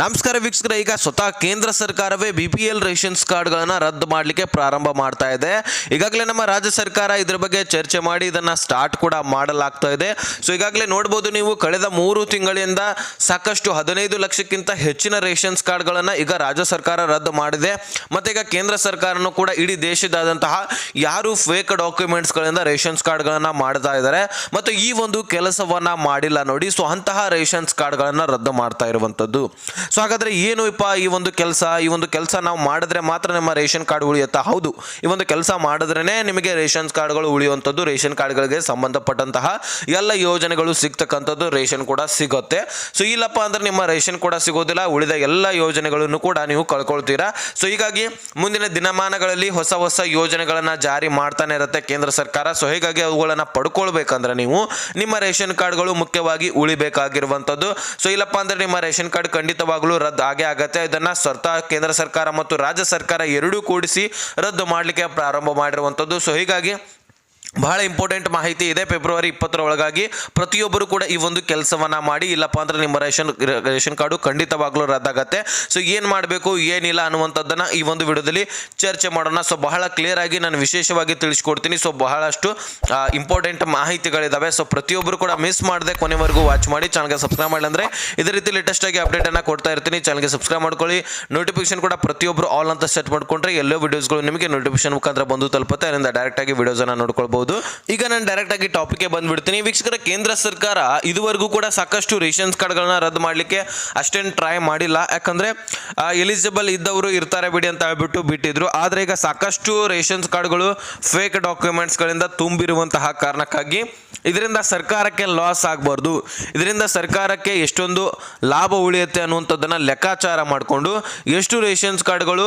ನಮಸ್ಕಾರ ವೀಕ್ಷಕರ, ಈಗ ಸ್ವತಃ ಕೇಂದ್ರ ಸರ್ಕಾರವೇ ಬಿ ಪಿ ಎಲ್ ರೇಷನ್ಸ್ ಕಾರ್ಡ್ಗಳನ್ನು ರದ್ದು ಮಾಡಲಿಕ್ಕೆ ಪ್ರಾರಂಭ ಮಾಡ್ತಾ ಇದೆ. ಈಗಾಗಲೇ ನಮ್ಮ ರಾಜ್ಯ ಸರ್ಕಾರ ಇದರ ಬಗ್ಗೆ ಚರ್ಚೆ ಮಾಡಿ ಇದನ್ನು ಸ್ಟಾರ್ಟ್ ಕೂಡ ಮಾಡಲಾಗ್ತಾ ಇದೆ. ಸೊ ಈಗಾಗಲೇ ನೋಡ್ಬೋದು ನೀವು, ಕಳೆದ ಮೂರು ತಿಂಗಳಿಂದ ಸಾಕಷ್ಟು ಹದಿನೈದು ಲಕ್ಷಕ್ಕಿಂತ ಹೆಚ್ಚಿನ ರೇಷನ್ಸ್ ಕಾರ್ಡ್ಗಳನ್ನು ಈಗ ರಾಜ್ಯ ಸರ್ಕಾರ ರದ್ದು ಮಾಡಿದೆ. ಮತ್ತು ಈಗ ಕೇಂದ್ರ ಸರ್ಕಾರನೂ ಕೂಡ ಇಡೀ ದೇಶದಾದಂತಹ ಯಾರು ಫೇಕ್ ಡಾಕ್ಯುಮೆಂಟ್ಸ್ಗಳಿಂದ ರೇಷನ್ಸ್ ಕಾರ್ಡ್ಗಳನ್ನು ಮಾಡ್ತಾ ಇದ್ದಾರೆ. ಮತ್ತು ಈ ಒಂದು ಕೆಲಸವನ್ನು ಮಾಡಿಲ್ಲ ನೋಡಿ ಸೊ ಅಂತಹ ರೇಷನ್ಸ್ ಕಾರ್ಡ್ಗಳನ್ನು ರದ್ದು ಮಾಡ್ತಾ ಇರುವಂಥದ್ದು. ಸೊ ಹಾಗಾದರೆ ಏನು ಇಪ್ಪ ಈ ಒಂದು ಕೆಲಸ? ಈ ಒಂದು ಕೆಲಸ ನಾವು ಮಾಡಿದ್ರೆ ಮಾತ್ರ ನಮ್ಮ ರೇಷನ್ ಕಾರ್ಡ್ ಉಳಿಯುತ್ತಾ? ಹೌದು. ಈ ಒಂದು ಕೆಲಸ ಮಾಡಿದ್ರೇ ನಿಮಗೆ ರೇಷನ್ ಕಾರ್ಡ್ಗಳು ಉಳಿಯುವಂಥದ್ದು, ರೇಷನ್ ಕಾರ್ಡ್ಗಳಿಗೆ ಸಂಬಂಧಪಟ್ಟಂತಹ ಎಲ್ಲ ಯೋಜನೆಗಳು ಸಿಗ್ತಕ್ಕಂಥದ್ದು ರೇಷನ್ ಕೂಡ ಸಿಗುತ್ತೆ. ಸೊ ಇಲ್ಲಪ್ಪ ಅಂದ್ರೆ ನಿಮ್ಮ ರೇಷನ್ ಕೂಡ ಸಿಗೋದಿಲ್ಲ, ಉಳಿದ ಎಲ್ಲ ಯೋಜನೆಗಳನ್ನು ಕೂಡ ನೀವು ಕಳ್ಕೊಳ್ತೀರಾ? ಸೊ ಹೀಗಾಗಿ ಮುಂದಿನ ದಿನಮಾನಗಳಲ್ಲಿ ಹೊಸ ಹೊಸ ಯೋಜನೆಗಳನ್ನು ಜಾರಿ ಮಾಡ್ತಾನೆ ಇರುತ್ತೆ ಕೇಂದ್ರ ಸರ್ಕಾರ. ಸೊ ಹೀಗಾಗಿ ಅವುಗಳನ್ನು ಪಡ್ಕೊಳ್ಬೇಕಂದ್ರೆ ನೀವು ನಿಮ್ಮ ರೇಷನ್ ಕಾರ್ಡ್ಗಳು ಮುಖ್ಯವಾಗಿ ಉಳಿಬೇಕಾಗಿರುವಂಥದ್ದು. ಸೊ ಇಲ್ಲಪ್ಪ ಅಂದ್ರೆ ನಿಮ್ಮ ರೇಷನ್ ಕಾರ್ಡ್ ಖಂಡಿತವಾಗ್ಲೂ ರದ್ದು ಆಗೇ ಆಗತ್ತೆ. ಇದನ್ನ ಸ್ವತಃ ಕೇಂದ್ರ ಸರ್ಕಾರ ಮತ್ತು ರಾಜ್ಯ ಸರ್ಕಾರ ಎರಡೂ ಕೂಡಿಸಿ ರದ್ದು ಮಾಡಲಿಕ್ಕೆ ಪ್ರಾರಂಭ ಮಾಡಿರುವಂಥದ್ದು ಸೊ ಹೀಗಾಗಿ ಬಹಳ ಇಂಪಾರ್ಟೆಂಟ್ ಮಾಹಿತಿ ಇದೆ. ಫೆಬ್ರವರಿ ಇಪ್ಪತ್ತರ ಒಳಗಾಗಿ ಪ್ರತಿಯೊಬ್ಬರು ಕೂಡ ಈ ಒಂದು ಕೆಲಸವನ್ನ ಮಾಡಿ, ಇಲ್ಲಪ್ಪ ಅಂದ್ರೆ ನಿಮ್ಮ ರೇಷನ್ ರೇಷನ್ ಕಾರ್ಡು ಖಂಡಿತವಾಗ್ಲೂ ರದ್ದಾಗತ್ತೆ. ಸೊ ಏನು ಮಾಡಬೇಕು, ಏನಿಲ್ಲ ಅನ್ನುವಂಥದ್ದನ್ನ ಈ ಒಂದು ವಿಡಿಯೋದಲ್ಲಿ ಚರ್ಚೆ ಮಾಡೋಣ. ಸೊ ಬಹಳ ಕ್ಲಿಯರ್ ಆಗಿ ನಾನು ವಿಶೇಷವಾಗಿ ತಿಳಿಸ್ಕೊಡ್ತೀನಿ. ಸೊ ಬಹಳಷ್ಟು ಇಂಪಾರ್ಟೆಂಟ್ ಮಾಹಿತಿಗಳಿದಾವೆ. ಸೊ ಪ್ರತಿಯೊಬ್ಬರು ಕೂಡ ಮಿಸ್ ಮಾಡದೆ ಕೊನೆವರೆಗೂ ವಾಚ್ ಮಾಡಿ ಚಾನಲ್ಗೆ ಸಬ್ಸ್ಕ್ರೈಬ್ ಮಾಡಿ ಅಂದ್ರೆ ಇದೇ ರೀತಿ ಲೇಟೆಸ್ಟ್ ಆಗಿ ಅಪ್ಡೇಟ್ ಅನ್ನ ಕೊಡ್ತಾ ಇರ್ತೀನಿ. ಚಾನಲ್ಗೆ ಸಬ್ಸ್ಕ್ರೈಬ್ ಮಾಡ್ಕೊಳ್ಳಿ. ನೋಟಿಫಿಕೇಶನ್ ಕೂಡ ಪ್ರತಿಯೊಬ್ಬರು ಆಲ್ ಅಂತ ಸೆಟ್ ಮಾಡ್ಕೊಂಡ್ರೆ ಎಲ್ಲೋ ವಿಡಿಯೋಸ್ಗಳು ನಿಮಗೆ ನೋಟಿಫಿಕೇಶನ್ ಮುಖಾಂತರ ಬಂದು ತಲುಪುತ್ತೆ. ಅದರಿಂದ ಡೈರೆಕ್ಟ್ ಆಗಿ ವಿಡಿಯೋಸ್ ಅನ್ನ ನೋಡ್ಕೊಳ್ಬಹುದು ಈಗ ನಾನು ಡೈರೆಕ್ಟ್ ಆಗಿ ಟಾಪಿಕ್ಗೆ ಬಂದ್ಬಿಡ್ತೀನಿ. ವೀಕ್ಷಕರ, ಕೇಂದ್ರ ಸರ್ಕಾರ ಇದುವರೆಗೂ ಕೂಡ ಸಾಕಷ್ಟು ರೇಷನ್ಸ್ ಕಾರ್ಡ್ಗಳನ್ನ ರದ್ದು ಮಾಡಲಿಕ್ಕೆ ಅಷ್ಟೇನು ಟ್ರೈ ಮಾಡಿಲ್ಲ. ಯಾಕಂದ್ರೆ ಎಲಿಜಿಬಲ್ ಇದ್ದವರು ಇರ್ತಾರೆ ಬಿಡಿ ಅಂತ ಹೇಳ್ಬಿಟ್ಟು ಬಿಟ್ಟಿದ್ರು. ಆದರೆ ಈಗ ಸಾಕಷ್ಟು ರೇಷನ್ಸ್ ಕಾರ್ಡ್ಗಳು ಫೇಕ್ ಡಾಕ್ಯುಮೆಂಟ್ಸ್ಗಳಿಂದ ತುಂಬಿರುವಂತಹ ಕಾರಣಕ್ಕಾಗಿ ಇದರಿಂದ ಸರ್ಕಾರಕ್ಕೆ ಲಾಸ್ ಆಗಬಾರ್ದು. ಇದರಿಂದ ಸರ್ಕಾರಕ್ಕೆ ಎಷ್ಟೊಂದು ಲಾಭ ಉಳಿಯುತ್ತೆ ಅನ್ನುವಂಥದ್ದನ್ನು ಲೆಕ್ಕಾಚಾರ ಮಾಡಿಕೊಂಡು ಎಷ್ಟು ರೇಷನ್ಸ್ ಕಾರ್ಡ್ಗಳು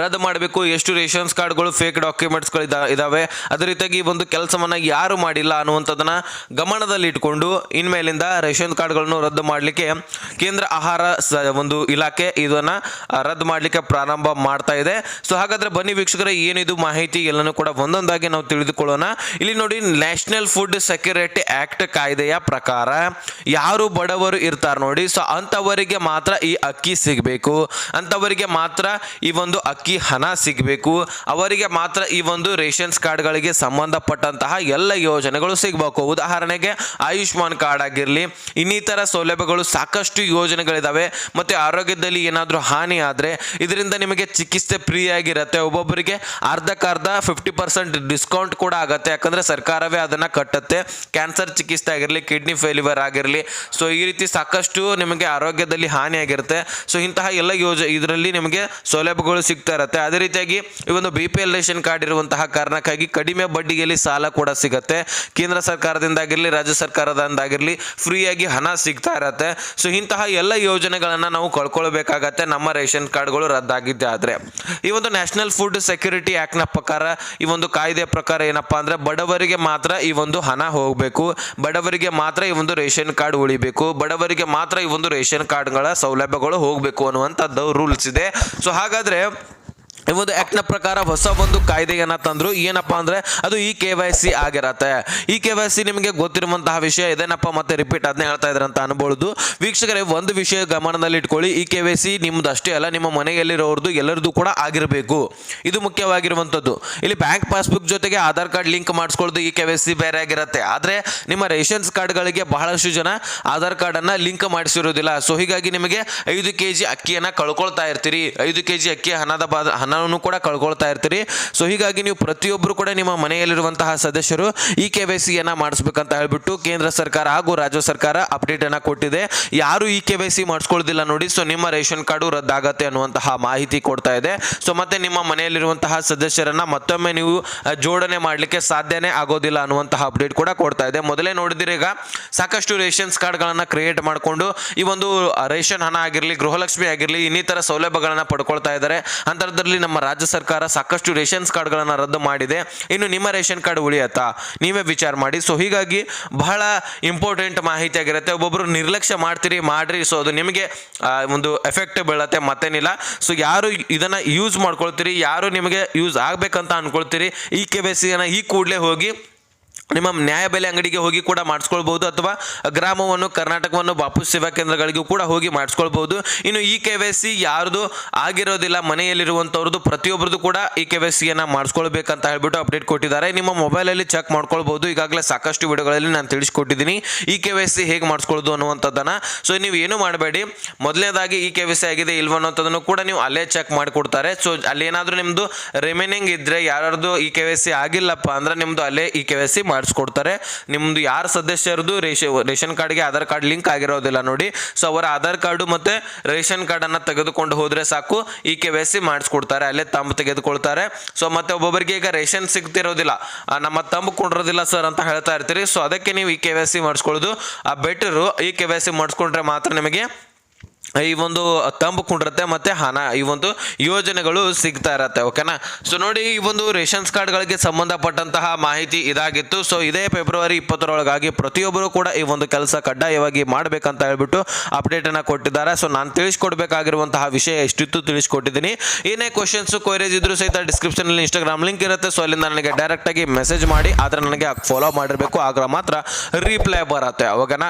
ರದ್ದು ಮಾಡಬೇಕು. ಎಷ್ಟು ರೇಷನ್ಸ್ ಕಾರ್ಡ್ಗಳು ಫೇಕ್ ಡಾಕ್ಯುಮೆಂಟ್ಸ್ಗಳು ಇದ, ಇದಾವೆ. ಅದೇ ರೀತಿಯಾಗಿ ಈ ಒಂದು ಕೆಲಸವನ್ನು ಯಾರು ಮಾಡಿಲ್ಲ ಅನ್ನುವಂಥದ್ದನ್ನು ಗಮನದಲ್ಲಿ ಇಟ್ಕೊಂಡು ಇನ್ಮೇಲಿಂದ ರೇಷನ್ ಕಾರ್ಡ್ಗಳನ್ನು ರದ್ದು ಮಾಡಲಿಕ್ಕೆ ಕೇಂದ್ರ ಆಹಾರ ಒಂದು ಇಲಾಖೆ ಇದನ್ನು ರದ್ದು ಮಾಡಲಿಕ್ಕೆ ಪ್ರಾರಂಭ ಮಾಡ್ತಾ ಇದೆ. ಸೊ ಹಾಗಾದರೆ ಬನ್ನಿ ವೀಕ್ಷಕರೇ, ಏನಿದು ಮಾಹಿತಿ ಎಲ್ಲನೂ ಕೂಡ ಒಂದೊಂದಾಗಿ ನಾವು ತಿಳಿದುಕೊಳ್ಳೋಣ. ಇಲ್ಲಿ ನೋಡಿ ನ್ಯಾಷನಲ್ ಫುಡ್ ಸೆಕ್ಯೂರಿಟಿ ಆ್ಯಕ್ಟ್ ಕಾಯ್ದೆಯ ಪ್ರಕಾರ ಯಾರು ಬಡವರು ಇರ್ತಾರೆ ನೋಡಿ. ಸೊ ಅಂಥವರಿಗೆ ಮಾತ್ರ ಈ ಅಕ್ಕಿ ಸಿಗಬೇಕು. ಅಂಥವರಿಗೆ ಮಾತ್ರ ಈ ಒಂದು ಅಕ್ಕಿ ಹಣ ಸಿಗಬೇಕು. ಅವರಿಗೆ ಮಾತ್ರ ಈ ಒಂದು ರೇಷನ್ಸ್ ಕಾರ್ಡ್ಗಳಿಗೆ ಸಂಬಂಧಪಟ್ಟಂತಹ ಎಲ್ಲ ಯೋಜನೆಗಳು ಸಿಗಬೇಕು. ಉದಾಹರಣೆಗೆ ಆಯುಷ್ಮಾನ್ ಕಾರ್ಡ್ ಆಗಿರಲಿ, ಇನ್ನಿತರ ಸೌಲಭ್ಯಗಳು ಸಾಕಷ್ಟು ಯೋಜನೆಗಳಿದಾವೆ. ಮತ್ತು ಆರೋಗ್ಯದಲ್ಲಿ ಏನಾದರೂ ಹಾನಿ ಆದರೆ ಇದರಿಂದ ನಿಮಗೆ ಚಿಕಿತ್ಸೆ ಫ್ರೀ ಆಗಿರುತ್ತೆ ಒಬ್ಬೊಬ್ಬರಿಗೆ ಅರ್ಧಕ್ಕರ್ಧ ಫಿಫ್ಟಿ ಪರ್ಸೆಂಟ್ ಡಿಸ್ಕೌಂಟ್ ಕೂಡ ಆಗುತ್ತೆ. ಯಾಕಂದರೆ ಸರ್ಕಾರವೇ ಅದನ್ನು ಕಟ್ಟುತ್ತೆ. ಕ್ಯಾನ್ಸರ್ ಚಿಕಿತ್ಸೆ ಆಗಿರಲಿ, ಕಿಡ್ನಿ ಫೇಲ್ಯೂರ್ ಆಗಿರಲಿ, ಸೊ ಈ ರೀತಿ ಸಾಕಷ್ಟು ನಿಮಗೆ ಆರೋಗ್ಯದಲ್ಲಿ ಹಾನಿ ಆಗಿರುತ್ತೆ ಸೊ ಇಂತಹ ಎಲ್ಲ ಯೋಜ ಇದರಲ್ಲಿ ನಿಮಗೆ ಸೌಲಭ್ಯಗಳು ಸಿಗ್ತಾ ಇರುತ್ತೆ ಅದೇ ರೀತಿಯಾಗಿ ಈ ಒಂದು B P L ration card ಇರುವಂತಹ ಕಾರಣಕ್ಕಾಗಿ ಕಡಿಮೆ ಬಡ್ಡಿಯಲ್ಲಿ ಸಾಲ ಕೂಡ ಸಿಗುತ್ತೆ. ಕೇಂದ್ರ ಸರ್ಕಾರದಿಂದಾಗಿರಲಿ, ರಾಜ್ಯ ಸರ್ಕಾರದಿಂದಾಗಿರಲಿ ಫ್ರೀಯಾಗಿ ಹಣ ಸಿಗ್ತಾ ಇರತ್ತೆ. ಸೊ ಇಂತಹ ಎಲ್ಲ ಯೋಜನೆಗಳನ್ನು ನಾವು ಕಳ್ಕೊಳ್ಬೇಕಾಗತ್ತೆ ನಮ್ಮ ರೇಷನ್ ಕಾರ್ಡ್ಗಳು ರದ್ದಾಗಿದ್ದೆ ಆದರೆ. ಈ ಒಂದು ನ್ಯಾಷನಲ್ ಫುಡ್ ಸೆಕ್ಯೂರಿಟಿ ಆ್ಯಕ್ಟ್ನ ಪ್ರಕಾರ ಈ ಒಂದು ಕಾಯ್ದೆ ಪ್ರಕಾರ ಏನಪ್ಪಾ ಅಂದ್ರೆ ಬಡವರಿಗೆ ಮಾತ್ರ ಈ ಒಂದು ಹಣ ಹೋಗಬೇಕು. ಬಡವರಿಗೆ ಮಾತ್ರ ಈ ಒಂದು ರೇಷನ್ ಕಾರ್ಡ್ ಉಳಿಬೇಕು. ಬಡವರಿಗೆ ಮಾತ್ರ ಈ ಒಂದು ರೇಷನ್ ಕಾರ್ಡ್ಗಳ ಸೌಲಭ್ಯಗಳು ಹೋಗಬೇಕು ಅನ್ನುವಂಥದ್ದು ರೂಲ್ಸ್ ಇದೆ. ಸೊ ಹಾಗಾದ್ರೆ ಒಂದು ಆ್ಯಕ್ಟ್ನ ಪ್ರಕಾರ ಹೊಸ ಒಂದು ಕಾಯ್ದೆಯನ್ನು ತಂದ್ರು. ಏನಪ್ಪಾ ಅಂದರೆ ಅದು ಇ ಕೆ ವೈ ಸಿ ಆಗಿರತ್ತೆ. ಇ ಕೆ ವೈ ಸಿ ನಿಮಗೆ ಗೊತ್ತಿರುವಂತಹ ವಿಷಯ ಇದೇನಪ್ಪ ಮತ್ತೆ ರಿಪೀಟ್ ಅದನ್ನೇ ಹೇಳ್ತಾ ಇದ್ರೆ ಅಂತ ಅನ್ಬೋದು ವೀಕ್ಷಕರೇ, ಒಂದು ವಿಷಯ ಗಮನದಲ್ಲಿ ಇಟ್ಕೊಳ್ಳಿ. ಇ ಕೆ ವೈ ಸಿ ನಿಮ್ದು ಅಷ್ಟೇ ಅಲ್ಲ, ನಿಮ್ಮ ಮನೆಯಲ್ಲಿರೋರ್ದು ಎಲ್ಲರದು ಕೂಡ ಆಗಿರಬೇಕು. ಇದು ಮುಖ್ಯವಾಗಿರುವಂಥದ್ದು. ಇಲ್ಲಿ ಬ್ಯಾಂಕ್ ಪಾಸ್ಬುಕ್ ಜೊತೆಗೆ ಆಧಾರ್ ಕಾರ್ಡ್ ಲಿಂಕ್ ಮಾಡಿಸ್ಕೊಳ್ಳೋದು ಇ ಕೆ ವೈ ಸಿ ಬೇರೆ ಆಗಿರುತ್ತೆ. ಆದರೆ ನಿಮ್ಮ ರೇಷನ್ಸ್ ಕಾರ್ಡ್ಗಳಿಗೆ ಬಹಳಷ್ಟು ಜನ ಆಧಾರ್ ಕಾರ್ಡನ್ನು ಲಿಂಕ್ ಮಾಡಿಸಿರೋದಿಲ್ಲ. ಸೊ, ಹೀಗಾಗಿ ನಿಮಗೆ ಐದು ಕೆ ಜಿ ಅಕ್ಕಿಯನ್ನು ಕಳ್ಕೊಳ್ತಾ ಇರ್ತೀರಿ. ಐದು ಕೆ ಜಿ ಅಕ್ಕಿ ಹಣದ ಬಾದ ಹಣವನ್ನು ಕೂಡ ಕಳ್ಕೊಳ್ತಾ ಇರ್ತೀರಿ. ಸೊ ಹೀಗಾಗಿ ನೀವು ಪ್ರತಿಯೊಬ್ಬರು ಕೂಡ ನಿಮ್ಮ ಮನೆಯಲ್ಲಿರುವಂತಹ ಸದಸ್ಯರು ಈ ಕೆ ವೈ ಸಿಯನ್ನು ಮಾಡಿಸ್ಬೇಕಂತ ಹೇಳ್ಬಿಟ್ಟು ಕೇಂದ್ರ ಸರ್ಕಾರ ಹಾಗೂ ರಾಜ್ಯ ಸರ್ಕಾರ ಅಪ್ಡೇಟ್ ಅನ್ನ ಕೊಟ್ಟಿದೆ. ಯಾರು ಈ ಕೆ ವೈ ಸಿ ಮಾಡಿಸ್ಕೊಳ್ಳೋದಿಲ್ಲ ನೋಡಿ ಸೊ ನಿಮ್ಮ ರೇಷನ್ ಕಾರ್ಡು ರದ್ದಾಗತ್ತೆ ಅನ್ನುವಂತಹ ಮಾಹಿತಿ ಕೊಡ್ತಾ ಇದೆ. ಸೊ ಮತ್ತೆ ನಿಮ್ಮ ಮನೆಯಲ್ಲಿರುವಂತಹ ಸದಸ್ಯರನ್ನ ಮತ್ತೊಮ್ಮೆ ನೀವು ಜೋಡಣೆ ಮಾಡಲಿಕ್ಕೆ ಸಾಧ್ಯನೇ ಆಗೋದಿಲ್ಲ ಅನ್ನುವಂತಹ ಅಪ್ಡೇಟ್ ಕೂಡ ಕೊಡ್ತಾ ಇದೆ. ಮೊದಲೇ ನೋಡಿದಿರಿ ಈಗ, ಸಾಕಷ್ಟು ರೇಷನ್ಸ್ ಕಾರ್ಡ್ಗಳನ್ನು ಕ್ರಿಯೇಟ್ ಮಾಡಿಕೊಂಡು, ಈ ಒಂದು ರೇಷನ್ ಹಣ ಆಗಿರಲಿ, ಗೃಹಲಕ್ಷ್ಮಿ ಆಗಿರಲಿ, ಇನ್ನಿತರ ಸೌಲಭ್ಯಗಳನ್ನು ಪಡ್ಕೊಳ್ತಾ ಇದ್ದಾರೆ. ಅಂತರದಲ್ಲಿ ನಮ್ಮ ರಾಜ್ಯ ಸರ್ಕಾರ ಸಾಕಷ್ಟು ರೇಷನ್ಸ್ ಕಾರ್ಡ್ಗಳನ್ನು ರದ್ದು ಮಾಡಿದೆ. ಇನ್ನು ನಿಮ್ಮ ರೇಷನ್ ಕಾರ್ಡ್ ಉಳಿಯತ್ತಾ? ನೀವೇ ವಿಚಾರ ಮಾಡಿ. ಸೊ ಹೀಗಾಗಿ ಬಹಳ ಇಂಪಾರ್ಟೆಂಟ್ ಮಾಹಿತಿ ಆಗಿರುತ್ತೆ ಒಬ್ಬೊಬ್ಬರು ನಿರ್ಲಕ್ಷ್ಯ ಮಾಡ್ತೀರಿ, ಮಾಡ್ರಿ. ಸೊ ಅದು ನಿಮಗೆ ಒಂದು ಎಫೆಕ್ಟ್ ಬೀಳತ್ತೆ, ಮತ್ತೇನಿಲ್ಲ. ಸೊ ಯಾರು ಇದನ್ನ ಯೂಸ್ ಮಾಡ್ಕೊಳ್ತೀರಿ? ಯಾರು ನಿಮಗೆ ಯೂಸ್ ಆಗ್ಬೇಕಂತ ಅನ್ಕೊಳ್ತೀರಿ? ಈ ಕೆ ಬಿ ಸಿಯನ್ನು ಈ ಕೂಡಲೇ ಹೋಗಿ ನಿಮ್ಮ ನ್ಯಾಯಬೆಲೆ ಅಂಗಡಿಗೆ ಹೋಗಿ ಕೂಡ ಮಾಡಿಸ್ಕೊಳ್ಬಹುದು ಅಥವಾ ಗ್ರಾಮವನ್ನು, ಕರ್ನಾಟಕವನ್ನು ಬಾಪು ಸೇವಾ ಕೇಂದ್ರಗಳಿಗೂ ಕೂಡ ಹೋಗಿ ಮಾಡಿಸ್ಕೊಳ್ಬಹುದು. ಇನ್ನು ಇ ಕೆ ವೈ ಸಿ ಯಾರ್ದು ಆಗಿರೋದಿಲ್ಲ, ಮನೆಯಲ್ಲಿರುವಂಥವ್ರದ್ದು ಪ್ರತಿಯೊಬ್ಬರದ್ದು ಕೂಡ ಇ ಕೆ ವೈ ಸಿಯನ್ನು ಮಾಡಿಸ್ಕೊಳ್ಬೇಕಂತ ಹೇಳ್ಬಿಟ್ಟು ಅಪ್ಡೇಟ್ ಕೊಟ್ಟಿದ್ದಾರೆ. ನಿಮ್ಮ ಮೊಬೈಲಲ್ಲಿ ಚೆಕ್ ಮಾಡ್ಕೊಳ್ಬಹುದು. ಈಗಾಗಲೇ ಸಾಕಷ್ಟು ವಿಡಿಯೋಗಳಲ್ಲಿ ನಾನು ತಿಳಿಸ್ಕೊಟ್ಟಿದ್ದೀನಿ. ಈ ಕೆ ವೈ ಸಿ ಹೇಗೆ ಮಾಡಿಸ್ಕೊಳ್ಳೋದು ಅನ್ನುವಂಥದ್ದನ್ನು. ಸೊ ನೀವು ಏನು ಮಾಡಬೇಡಿ. ಮೊದಲನೇದಾಗಿ ಇ ಕೆ ವೈ ಸಿ ಆಗಿದೆ ಇಲ್ವ ಕೂಡ ನೀವು ಅಲ್ಲೇ ಚೆಕ್ ಮಾಡಿಕೊಡ್ತಾರೆ. ಸೊ ಅಲ್ಲಿ ಏನಾದರೂ ನಿಮ್ಮದು ರಿಮೈನಿಂಗ್ ಇದ್ದರೆ ಯಾರ್ದು ಈ ಕೆ ವೈ ಸಿ ಆಗಿಲ್ಲಪ್ಪ ಅಂದ್ರೆ ನಿಮ್ಮದು ಅಲ್ಲೇ ಇ ಕೆ ವೈ ಸಿ ಮಾಡಿಸ್ಕೊಡ್ತಾರೆ. ನಿಮ್ಮದು ಯಾರು ಸದಸ್ಯರದು ರೇಷ, ರೇಷನ್ ಕಾರ್ಡ್ಗೆ ಆಧಾರ್ ಕಾರ್ಡ್ ಲಿಂಕ್ ಆಗಿರೋದಿಲ್ಲ ನೋಡಿ. ಸೊ ಅವರ ಆಧಾರ್ ಕಾರ್ಡು ಮತ್ತು ರೇಷನ್ ಕಾರ್ಡನ್ನು ತೆಗೆದುಕೊಂಡು ಹೋದರೆ ಸಾಕು. ಈ ಕೆ ವೈ ಸಿ ಮಾಡಿಸ್ಕೊಡ್ತಾರೆ, ಅಲ್ಲೇ ತಂಬು ತೆಗೆದುಕೊಳ್ತಾರೆ. ಸೊ ಮತ್ತೆ ಒಬ್ಬೊಬ್ಬರಿಗೆ ಈಗ ರೇಷನ್ ಸಿಗ್ತಿರೋದಿಲ್ಲ. ನಮ್ಮ ತಂಬು ಕೊಂಡಿರೋದಿಲ್ಲ ಸರ್ ಅಂತ ಹೇಳ್ತಾ ಇರ್ತೀರಿ. ಸೊ ಅದಕ್ಕೆ ನೀವು ಈ ಕೆ ವೈ ಸಿ ಮಾಡಿಸ್ಕೊಳ್ಳೋದು. ಆ, ಬೆಟರು ಈ ಕೆ ವೈ ಸಿ ಮಾಡಿಸ್ಕೊಂಡ್ರೆ ಮಾತ್ರ ನಿಮಗೆ ಈ ಒಂದು ತಂಬು ಕುಂಡಿರುತ್ತೆ ಮತ್ತೆ ಹಣ, ಈ ಒಂದು ಯೋಜನೆಗಳು ಸಿಗ್ತಾ ಇರತ್ತೆ ಓಕೆನಾ ಸೊ ನೋಡಿ, ಈ ಒಂದು ರೇಷನ್ಸ್ ಕಾರ್ಡ್ಗಳಿಗೆ ಸಂಬಂಧಪಟ್ಟಂತಹ ಮಾಹಿತಿ ಇದಾಗಿತ್ತು. ಸೊ ಇದೇ ಫೆಬ್ರವರಿ ಇಪ್ಪತ್ತರೊಳಗಾಗಿ ಪ್ರತಿಯೊಬ್ಬರು ಕೂಡ ಈ ಒಂದು ಕೆಲಸ ಕಡ್ಡಾಯವಾಗಿ ಮಾಡಬೇಕಂತ ಹೇಳ್ಬಿಟ್ಟು ಅಪ್ಡೇಟ್ ಅನ್ನ ಕೊಟ್ಟಿದ್ದಾರೆ. ಸೊ ನಾನು ತಿಳಿಸ್ಕೊಡ್ಬೇಕಾಗಿರುವಂತಹ ವಿಷಯ ಎಷ್ಟಿತ್ತು ತಿಳಿಸ್ಕೊಟ್ಟಿದ್ದೀನಿ. ಏನೇ ಕ್ವಶನ್ಸ್ ಕ್ವೈರೀಸ್ ಇದ್ರು ಸಹಿತ ಡಿಸ್ಕ್ರಿಪ್ಷನ್ ಅಲ್ಲಿ ಇನ್ಸ್ಟಾಗ್ರಾಮ್ ಲಿಂಕ್ ಇರುತ್ತೆ. ಸೊ ಅಲ್ಲಿಂದ ನನಗೆ ಡೈರೆಕ್ಟಾಗಿ ಮೆಸೇಜ್ ಮಾಡಿ, ಆದರೆ ನನಗೆ ಫಾಲೋ ಮಾಡಿರಬೇಕು. ಆಗ ಮಾತ್ರ ರಿಪ್ಲೈ ಬರುತ್ತೆ ಅವಾಗನ